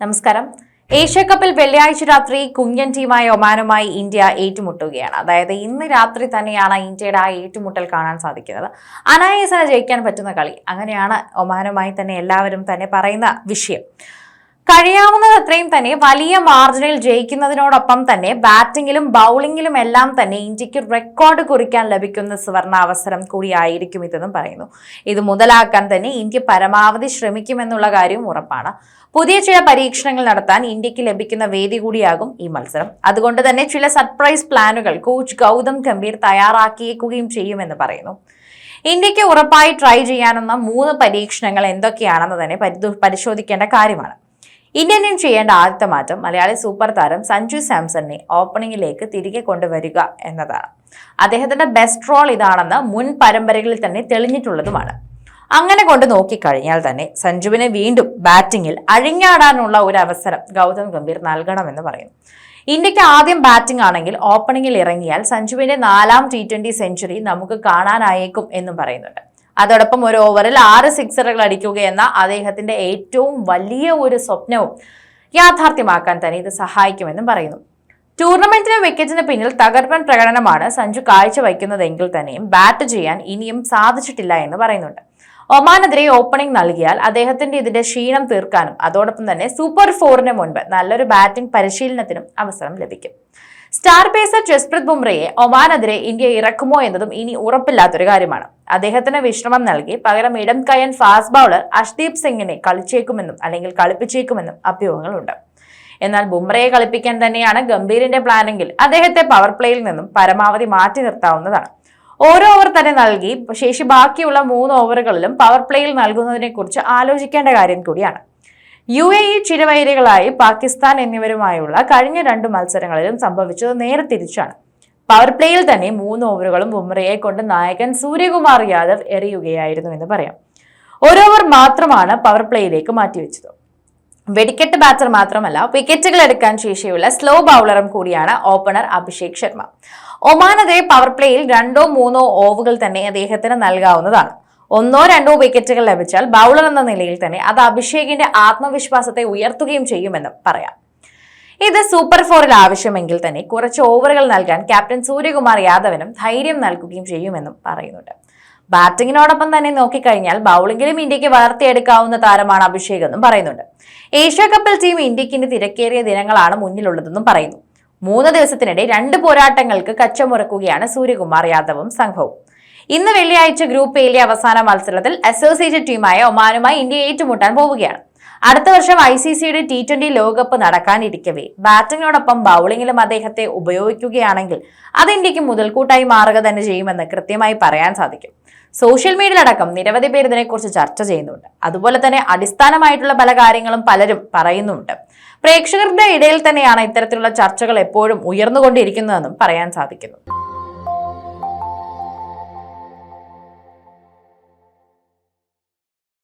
നമസ്കാരം. ഏഷ്യാകപ്പിൽ വെള്ളിയാഴ്ച രാത്രി കുഞ്ഞൻ ടീമായ ഒമാനുമായി ഇന്ത്യ ഏറ്റുമുട്ടുകയാണ്. അതായത് ഇന്ന് രാത്രി തന്നെയാണ് ഇന്ത്യയുടെ ആ ഏറ്റുമുട്ടൽ കാണാൻ സാധിക്കുന്നത്. അനായാസന ജയിക്കാൻ പറ്റുന്ന കളി. അങ്ങനെയാണ് ഒമാനുമായി തന്നെ എല്ലാവരും തന്നെ പറയുന്ന വിഷയം. കഴിയാവുന്നത് അത്രയും തന്നെ വലിയ മാർജിനിൽ ജയിക്കുന്നതിനോടൊപ്പം തന്നെ ബാറ്റിംഗിലും ബൗളിംഗിലും എല്ലാം തന്നെ ഇന്ത്യയ്ക്ക് റെക്കോർഡ് കുറിക്കാൻ ലഭിക്കുന്ന സുവർണ അവസരം കൂടിയായിരിക്കും ഇതെന്നും പറയുന്നു. ഇത് മുതലാക്കാൻ തന്നെ ഇന്ത്യ പരമാവധി ശ്രമിക്കുമെന്നുള്ള കാര്യം ഉറപ്പാണ്. പുതിയ ചില പരീക്ഷണങ്ങൾ നടത്താൻ ഇന്ത്യയ്ക്ക് ലഭിക്കുന്ന വേദി കൂടിയാകും ഈ മത്സരം. അതുകൊണ്ട് തന്നെ ചില സർപ്രൈസ് പ്ലാനുകൾ കോച്ച് ഗൗതം ഗംഭീർ തയ്യാറാക്കിയേക്കുകയും ചെയ്യുമെന്ന് പറയുന്നു. ഇന്ത്യയ്ക്ക് ഉറപ്പായി ട്രൈ ചെയ്യാനുള്ള മൂന്ന് പരീക്ഷണങ്ങൾ എന്തൊക്കെയാണെന്ന് തന്നെ പരിശോധിക്കേണ്ട കാര്യമാണ്. ഇന്ത്യൻ ടീം ചെയ്യേണ്ട ആദ്യത്തെ മാറ്റം മലയാളി സൂപ്പർ താരം സഞ്ജു സാംസണിനെ ഓപ്പണിംഗിലേക്ക് തിരികെ കൊണ്ടുവരിക എന്നതാണ്. അദ്ദേഹത്തിന്റെ ബെസ്റ്റ് റോൾ ഇതാണെന്ന് മുൻ പരമ്പരകളിൽ തന്നെ തെളിഞ്ഞിട്ടുള്ളതുമാണ്. അങ്ങനെ കൊണ്ട് നോക്കിക്കഴിഞ്ഞാൽ തന്നെ സഞ്ജുവിനെ വീണ്ടും ബാറ്റിംഗിൽ അഴിഞ്ഞാടാനുള്ള ഒരു അവസരം ഗൗതം ഗംഭീർ നൽകണമെന്ന് പറയുന്നു. ഇന്ത്യയ്ക്ക് ആദ്യം ബാറ്റിംഗ് ആണെങ്കിൽ ഓപ്പണിംഗിൽ ഇറങ്ങിയാൽ സഞ്ജുവിന്റെ നാലാം ടി ട്വന്റി സെഞ്ചുറി നമുക്ക് കാണാനായേക്കും എന്നും പറയുന്നുണ്ട്. അതോടൊപ്പം ഒരു ഓവറിൽ ആറ് സിക്സറുകൾ അടിക്കുക എന്ന അദ്ദേഹത്തിന്റെ ഏറ്റവും വലിയ ഒരു സ്വപ്നവും യാഥാർത്ഥ്യമാക്കാൻ തന്നെ ഇത് സഹായിക്കുമെന്നും പറയുന്നു. ടൂർണമെന്റിന് വിക്കറ്റിന് പിന്നിൽ തകർപ്പൻ പ്രകടനമാണ് സഞ്ജു കാഴ്ച കാഴ്ചവയ്ക്കുന്നതെങ്കിൽ തന്നെയും ബാറ്റ് ചെയ്യാൻ ഇനിയും സാധിച്ചിട്ടില്ല എന്ന് പറയുന്നുണ്ട്. ഒമാനെതിരെ ഓപ്പണിംഗ് നൽകിയാൽ അദ്ദേഹത്തിന്റെ ഇതിന്റെ ക്ഷീണം തീർക്കാനും അതോടൊപ്പം തന്നെ സൂപ്പർ ഫോറിന് മുൻപ് നല്ലൊരു ബാറ്റിംഗ് പരിശീലനത്തിനും അവസരം ലഭിക്കും. സ്റ്റാർ പേസർ ജസ്പ്രീത് ബുംറയെ ഒമാനെതിരെ ഇന്ത്യ ഇറക്കുമോ എന്നതും ഇനി ഉറപ്പില്ലാത്തൊരു കാര്യമാണ്. അദ്ദേഹത്തിന് വിശ്രമം നൽകി. പകരം ഇടം കയൻ ഫാസ്റ്റ് ബൗളർ അഷ്ദീപ് സിംഗിനെ കളിച്ചേക്കുമെന്നും അല്ലെങ്കിൽ കളിപ്പിച്ചേക്കുമെന്നും അഭ്യൂഹങ്ങളുണ്ട്. എന്നാൽ ബുംറയെ കളിപ്പിക്കാൻ തന്നെയാണ് ഗംഭീരിന്റെ പ്ലാനെങ്കിൽ അദ്ദേഹത്തെ പവർ പ്ലേയിൽ നിന്നും പരമാവധി മാറ്റി നിർത്താവുന്നതാണ്. ഓരോ ഓവർ തന്നെ നൽകി. ശേഷി ബാക്കിയുള്ള മൂന്ന് ഓവറുകളിലും പവർ പ്ലേയിൽ നൽകുന്നതിനെ കുറിച്ച് ആലോചിക്കേണ്ട കാര്യം കൂടിയാണ്. യു എ ഇ ചിരവൈരികളായി പാകിസ്ഥാൻ എന്നിവരുമായുള്ള കഴിഞ്ഞ രണ്ട് മത്സരങ്ങളിലും സംഭവിച്ചത് നേരെ തിരിച്ചാണ്. പവർ പ്ലേയിൽ തന്നെ മൂന്ന് ഓവറുകളും ബുംറയെ കൊണ്ട് നായകൻ സൂര്യകുമാർ യാദവ് എറിയുകയായിരുന്നു എന്ന് പറയാം. ഒരു ഓവർ മാത്രമാണ് പവർ പ്ലേയിലേക്ക് മാറ്റിവെച്ചത്. വെടിക്കെട്ട് ബാറ്റർ മാത്രമല്ല വിക്കറ്റുകൾ എടുക്കാൻ ശേഷിയുള്ള സ്ലോ ബൗളറും കൂടിയാണ് ഓപ്പണർ അഭിഷേക് ശർമ്മ. ഒമാനെതിരെ പവർ പ്ലേയിൽ രണ്ടോ മൂന്നോ ഓവുകൾ തന്നെ അദ്ദേഹത്തിന് നൽകാവുന്നതാണ്. ഒന്നോ രണ്ടോ വിക്കറ്റുകൾ ലഭിച്ചാൽ ബൗളർ എന്ന നിലയിൽ തന്നെ അത് അഭിഷേകിന്റെ ആത്മവിശ്വാസത്തെ ഉയർത്തുകയും ചെയ്യുമെന്ന് പറയാം. ഇത് സൂപ്പർ ഫോറിൽ ആവശ്യമെങ്കിൽ തന്നെ കുറച്ച് ഓവറുകൾ നൽകാൻ ക്യാപ്റ്റൻ സൂര്യകുമാർ യാദവിനും ധൈര്യം നൽകുകയും ചെയ്യുമെന്നും പറയുന്നുണ്ട്. ബാറ്റിങ്ങിനോടൊപ്പം തന്നെ നോക്കിക്കഴിഞ്ഞാൽ ബൗളിംഗിലും ഇന്ത്യയ്ക്ക് വളർത്തിയെടുക്കാവുന്ന താരമാണ് അഭിഷേക് എന്നും പറയുന്നുണ്ട്. ഏഷ്യ കപ്പിൽ ടീം ഇന്ത്യയ്ക്ക് ഇനി തിരക്കേറിയ ദിനങ്ങളാണ് മുന്നിലുള്ളതെന്നും പറയുന്നു. മൂന്ന് ദിവസത്തിനിടെ രണ്ട് പോരാട്ടങ്ങൾക്ക് കച്ചമുറക്കുകയാണ് സൂര്യകുമാർ യാദവും സംഘവും. ഇന്ന് വെള്ളിയാഴ്ച ഗ്രൂപ്പ് എയിലെ അവസാന മത്സരത്തിൽ അസോസിയേറ്റഡ് ടീമായ ഒമാനുമായി ഇന്ത്യ ഏറ്റുമുട്ടാൻ പോവുകയാണ്. അടുത്ത വർഷം ഐ സി സിയുടെ ടി ട്വന്റി ലോകകപ്പ് നടക്കാനിരിക്കവേ. ബാറ്റിങ്ങിനോടൊപ്പം ബൗളിംഗിലും അദ്ദേഹത്തെ ഉപയോഗിക്കുകയാണെങ്കിൽ അത് ഇന്ത്യയ്ക്ക് മുതൽക്കൂട്ടായി മാറുക തന്നെ ചെയ്യുമെന്ന് കൃത്യമായി പറയാൻ സാധിക്കും. സോഷ്യൽ മീഡിയയിലടക്കം നിരവധി പേർ ഇതിനെക്കുറിച്ച് ചർച്ച ചെയ്യുന്നുണ്ട്. അതുപോലെ തന്നെ അടിസ്ഥാനമായിട്ടുള്ള പല കാര്യങ്ങളും പലരും പറയുന്നുണ്ട്. പ്രേക്ഷകരുടെ ഇടയിൽ തന്നെയാണ് ഇത്തരത്തിലുള്ള ചർച്ചകൾ എപ്പോഴും ഉയർന്നുകൊണ്ടിരിക്കുന്നതെന്നും പറയാൻ സാധിക്കുന്നു.